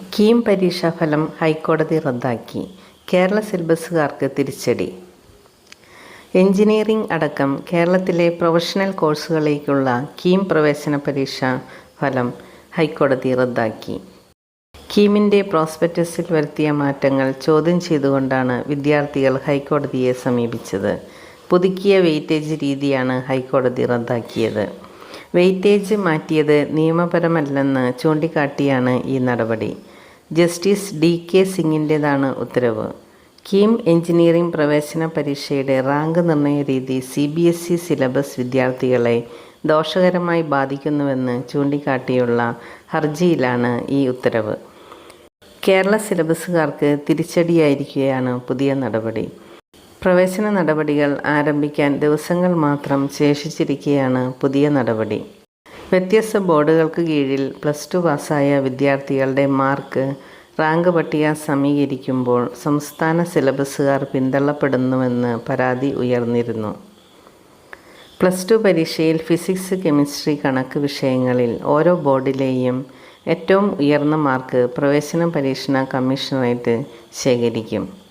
കീം പരീക്ഷാഫലം ഹൈക്കോടതി റദ്ദാക്കി. കേരള സിലബസുകാർക്ക് തിരിച്ചടി. എഞ്ചിനീയറിംഗ് അടക്കം കേരളത്തിലെ പ്രൊഫഷണൽ കോഴ്സുകളിലേക്കുള്ള കീം പ്രവേശന പരീക്ഷാ ഫലം ഹൈക്കോടതി റദ്ദാക്കി. കീമിന്റെ പ്രോസ്പെക്ടസിൽ വരുത്തിയ മാറ്റങ്ങൾ ചോദ്യം ചെയ്തുകൊണ്ടാണ് വിദ്യാർത്ഥികൾ ഹൈക്കോടതിയെ സമീപിച്ചത്. പുതുക്കിയ വെയിറ്റേജ് രീതിയാണ് ഹൈക്കോടതി റദ്ദാക്കിയത്. വെയിറ്റേജ് മാറ്റിയത് നിയമപരമല്ലെന്ന് ചൂണ്ടിക്കാട്ടിയാണ് ഈ നടപടി. ജസ്റ്റിസ് ഡി കെ സിംഗിന്റേതാണ് ഉത്തരവ്. കീം എഞ്ചിനീയറിംഗ് പ്രവേശന പരീക്ഷയുടെ റാങ്ക് നിർണയ രീതി C B S E syllabus വിദ്യാർത്ഥികളെ ദോഷകരമായി ബാധിക്കുന്നുവെന്ന് ചൂണ്ടിക്കാട്ടിയുള്ള ഹർജിയിലാണ് ഈ ഉത്തരവ്. കേരള സിലബസുകാർക്ക് തിരിച്ചടിയായിരിക്കുകയാണ് പുതിയ നടപടി. പ്രവേശന നടപടികൾ ആരംഭിക്കാൻ ദിവസങ്ങൾ മാത്രം ശേഷിച്ചിരിക്കുകയാണ് പുതിയ നടപടി. വ്യത്യസ്ത ബോർഡുകൾക്ക് കീഴിൽ പ്ലസ് ടു പാസ്സായ വിദ്യാർത്ഥികളുടെ മാർക്ക് റാങ്ക് പട്ടിക സമീകരിക്കുമ്പോൾ സംസ്ഥാന സിലബസുകാർ പിന്തള്ളപ്പെടുന്നുവെന്ന് പരാതി ഉയർന്നിരുന്നു. പ്ലസ് ടു പരീക്ഷയിൽ ഫിസിക്സ് കെമിസ്ട്രി കണക്ക് വിഷയങ്ങളിൽ ഓരോ ബോർഡിലെയും ഏറ്റവും ഉയർന്ന മാർക്ക് പ്രവേശന പരീക്ഷണ കമ്മീഷണറേറ്റ് ശേഖരിക്കും.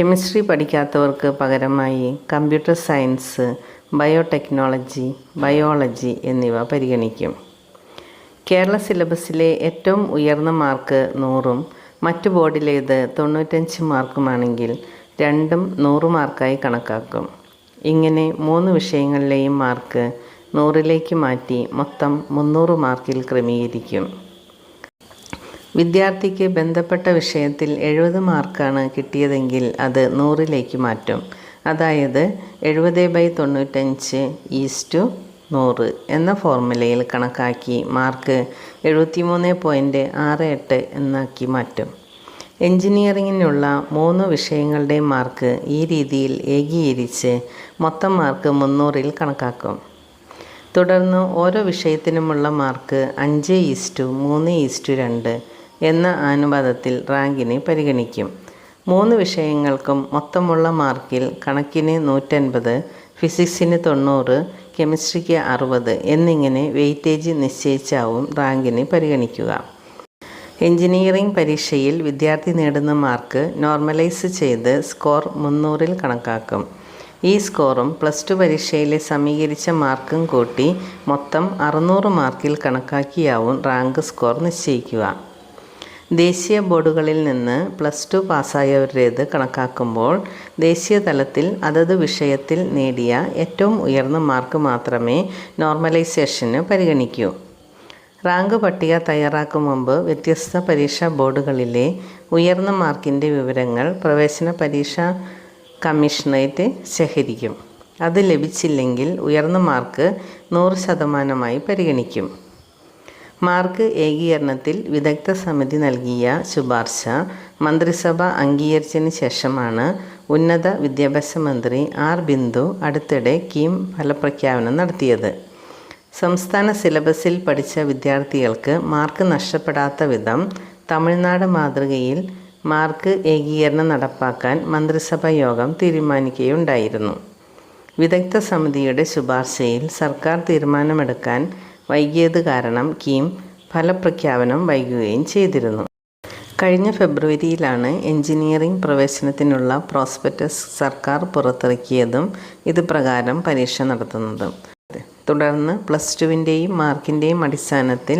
കെമിസ്ട്രി പഠിക്കാത്തവർക്ക് പകരമായി കമ്പ്യൂട്ടർ സയൻസ് ബയോടെക്നോളജി ബയോളജി എന്നിവ പരിഗണിക്കും. കേരള സിലബസിലെ ഏറ്റവും ഉയർന്ന മാർക്ക് നൂറും മറ്റു ബോർഡിലേത് തൊണ്ണൂറ്റഞ്ച് മാർക്കുമാണെങ്കിൽ രണ്ടും നൂറ് മാർക്കായി കണക്കാക്കും. ഇങ്ങനെ മൂന്ന് വിഷയങ്ങളിലെയും മാർക്ക് നൂറിലേക്ക് മാറ്റി മൊത്തം മുന്നൂറ് മാർക്കിൽ ക്രമീകരിക്കും. വിദ്യാർത്ഥിക്ക് ബന്ധപ്പെട്ട വിഷയത്തിൽ എഴുപത് മാർക്കാണ് കിട്ടിയതെങ്കിൽ അത് നൂറിലേക്ക് മാറ്റും. അതായത് എഴുപത് ബൈ തൊണ്ണൂറ്റഞ്ച് ഈസ്റ്റു നൂറ് എന്ന ഫോർമുലയിൽ കണക്കാക്കി മാർക്ക് എഴുപത്തിമൂന്ന് പോയിന്റ് ആറ് എട്ട് എന്നാക്കി മാറ്റും. എഞ്ചിനീയറിങ്ങിനുള്ള മൂന്ന് വിഷയങ്ങളുടെ മാർക്ക് ഈ രീതിയിൽ ഏകീകരിച്ച് മൊത്തം മാർക്ക് മുന്നൂറിൽ കണക്കാക്കും. തുടർന്ന് ഓരോ വിഷയത്തിനുമുള്ള മാർക്ക് അഞ്ച് ഈസ്റ്റു മൂന്ന് ഈസ്റ്റു രണ്ട് എന്ന അനുപാതത്തിൽ റാങ്കിനെ പരിഗണിക്കും. മൂന്ന് വിഷയങ്ങൾക്കും മൊത്തമുള്ള മാർക്കിൽ കണക്കിന് നൂറ്റൻപത് ഫിസിക്സിന് തൊണ്ണൂറ് കെമിസ്ട്രിക്ക് അറുപത് എന്നിങ്ങനെ വെയിറ്റേജ് നിശ്ചയിച്ചാവും റാങ്കിനെ പരിഗണിക്കുക. എഞ്ചിനീയറിംഗ് പരീക്ഷയിൽ വിദ്യാർത്ഥി നേടുന്ന മാർക്ക് നോർമലൈസ് ചെയ്ത് സ്കോർ മുന്നൂറിൽ കണക്കാക്കും. ഈ സ്കോറും പ്ലസ് ടു പരീക്ഷയിലെ സമീകരിച്ച മാർക്കും കൂട്ടി മൊത്തം അറുന്നൂറ് മാർക്കിൽ കണക്കാക്കിയാവും റാങ്ക് സ്കോർ നിശ്ചയിക്കുക. ദേശീയ ബോർഡുകളിൽ നിന്ന് പ്ലസ് ടു പാസ്സായവരുടേത് കണക്കാക്കുമ്പോൾ ദേശീയ തലത്തിൽ അതത് വിഷയത്തിൽ നേടിയ ഏറ്റവും ഉയർന്ന മാർക്ക് മാത്രമേ നോർമലൈസേഷന് പരിഗണിക്കൂ. റാങ്ക് പട്ടിക തയ്യാറാക്കും മുമ്പ് വ്യത്യസ്ത പരീക്ഷാ ബോർഡുകളിലെ ഉയർന്ന മാർക്കിന്റെ വിവരങ്ങൾ പ്രവേശന പരീക്ഷാ കമ്മീഷണറേറ്റ് ശേഖരിക്കും. അത് ലഭിച്ചില്ലെങ്കിൽ ഉയർന്ന മാർക്ക് നൂറ് ശതമാനമായി പരിഗണിക്കും. മാർക്ക് ഏകീകരണത്തിൽ വിദഗ്ധ സമിതി നൽകിയ ശുപാർശ മന്ത്രിസഭ അംഗീകരിച്ചതിന് ശേഷമാണ് ഉന്നത വിദ്യാഭ്യാസ മന്ത്രി ആർ ബിന്ദു അടുത്തിടെ കീം ഫലപ്രഖ്യാപനം നടത്തിയത്. സംസ്ഥാന സിലബസിൽ പഠിച്ച വിദ്യാർത്ഥികൾക്ക് മാർക്ക് നഷ്ടപ്പെടാത്ത വിധം തമിഴ്നാട് മാതൃകയിൽ മാർക്ക് ഏകീകരണം നടപ്പാക്കാൻ മന്ത്രിസഭാ യോഗം തീരുമാനിക്കുകയുണ്ടായിരുന്നു. വിദഗ്ധ സമിതിയുടെ ശുപാർശയിൽ സർക്കാർ തീരുമാനമെടുക്കാൻ വൈകിയത് കാരണം കീം ഫലപ്രഖ്യാപനം വൈകുകയും ചെയ്തിരുന്നു. കഴിഞ്ഞ ഫെബ്രുവരിയിലാണ് എഞ്ചിനീയറിംഗ് പ്രവേശനത്തിനുള്ള പ്രോസ്പെക്ടസ് സർക്കാർ പുറത്തിറക്കിയതും ഇത് പ്രകാരം പരീക്ഷ നടത്തുന്നതും. തുടർന്ന് പ്ലസ് ടുവിന്റെയും മാർക്കിന്റെയും അടിസ്ഥാനത്തിൽ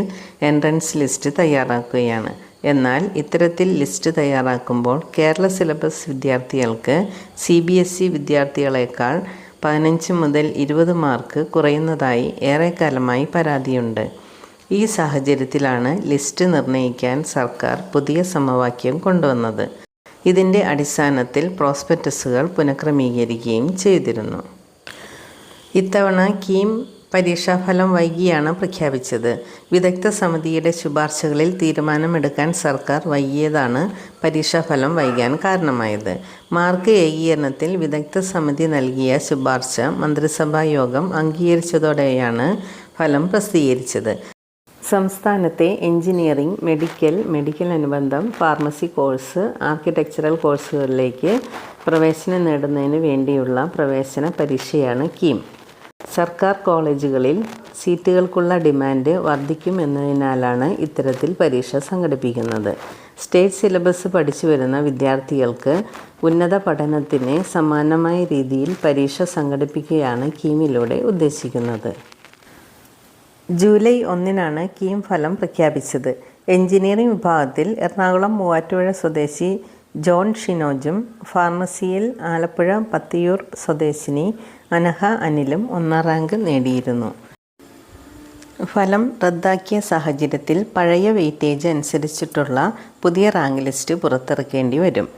എൻട്രൻസ് ലിസ്റ്റ് തയ്യാറാക്കുകയാണ്. എന്നാൽ ഇത്തരത്തിൽ ലിസ്റ്റ് തയ്യാറാക്കുമ്പോൾ കേരള സിലബസ് വിദ്യാർത്ഥികൾക്ക് സി ബി എസ് ഇ വിദ്യാർത്ഥികളെക്കാൾ പതിനഞ്ച് മുതൽ ഇരുപത് മാർക്ക് കുറയുന്നതായി ഏറെക്കാലമായി പരാതിയുണ്ട്. ഈ സാഹചര്യത്തിലാണ് ലിസ്റ്റ് നിർണയിക്കാൻ സർക്കാർ പുതിയ സമവാക്യം കൊണ്ടുവന്നത്. ഇതിന്റെ അടിസ്ഥാനത്തിൽ പ്രോസ്പെക്ടസുകൾ പുനഃക്രമീകരിക്കുകയും ചെയ്തിരുന്നു. ഇത്തവണ കീം പരീക്ഷാഫലം വൈകിയാണ് പ്രഖ്യാപിച്ചത്. വിദഗ്ധ സമിതിയുടെ ശുപാർശകളിൽ തീരുമാനമെടുക്കാൻ സർക്കാർ വൈകിയതാണ് പരീക്ഷാഫലം വൈകാൻ കാരണമായത്. മാർക്ക് ഏകീകരണത്തിൽ വിദഗ്ധ സമിതി നൽകിയ ശുപാർശ മന്ത്രിസഭാ യോഗം അംഗീകരിച്ചതോടെയാണ് ഫലം പ്രസിദ്ധീകരിച്ചത്. സംസ്ഥാനത്തെ എഞ്ചിനീയറിംഗ് മെഡിക്കൽ മെഡിക്കൽ അനുബന്ധം ഫാർമസി കോഴ്സ് ആർക്കിടെക്ചറൽ കോഴ്സുകളിലേക്ക് പ്രവേശനം നേടുന്നതിന് വേണ്ടിയുള്ള പ്രവേശന പരീക്ഷയാണ് കീം. സർക്കാർ കോളേജുകളിൽ സീറ്റുകൾക്കുള്ള ഡിമാൻഡ് വർദ്ധിക്കും എന്നതിനാലാണ് ഇത്തരത്തിൽ പരീക്ഷ സംഘടിപ്പിക്കുന്നത്. സ്റ്റേറ്റ് സിലബസ് പഠിച്ചു വരുന്ന വിദ്യാർത്ഥികൾക്ക് ഉന്നത പഠനത്തിന് സമാനമായ രീതിയിൽ പരീക്ഷ സംഘടിപ്പിക്കുകയാണ് കീമിലൂടെ ഉദ്ദേശിക്കുന്നത്. ജൂലൈ ഒന്നിനാണ് കീം ഫലം പ്രഖ്യാപിച്ചത്. എഞ്ചിനീയറിംഗ് വിഭാഗത്തിൽ എറണാകുളം മൂവാറ്റുപുഴ സ്വദേശി ജോൺ ഷിനോജും ഫാർമസിയിൽ ആലപ്പുഴ പത്തിയൂർ സ്വദേശിനി അനഹ അനിലും ഒന്നാം റാങ്ക് നേടിയിരുന്നു. ഫലം റദ്ദാക്കിയ സാഹചര്യത്തിൽ പഴയ വെയിറ്റേജ് അനുസരിച്ചിട്ടുള്ള പുതിയ റാങ്ക് ലിസ്റ്റ് പുറത്തിറക്കേണ്ടി വരും.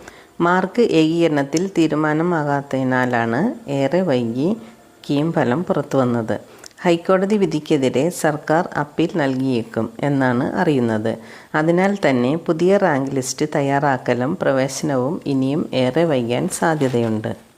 മാർക്ക് ഏകീകരണത്തിൽ തീരുമാനമാകാത്തതിനാലാണ് ഏറെ വൈകി കീം ഫലം പുറത്തു വന്നത് ഹൈക്കോടതി വിധിക്കെതിരെ സർക്കാർ അപ്പീൽ നൽകിയേക്കും എന്നാണ് അറിയുന്നത്. അതിനാൽ തന്നെ പുതിയ റാങ്ക് ലിസ്റ്റ് തയ്യാറാക്കലും പ്രവേശനവും ഇനിയും ഏറെ വൈകാൻ സാധ്യതയുണ്ട്.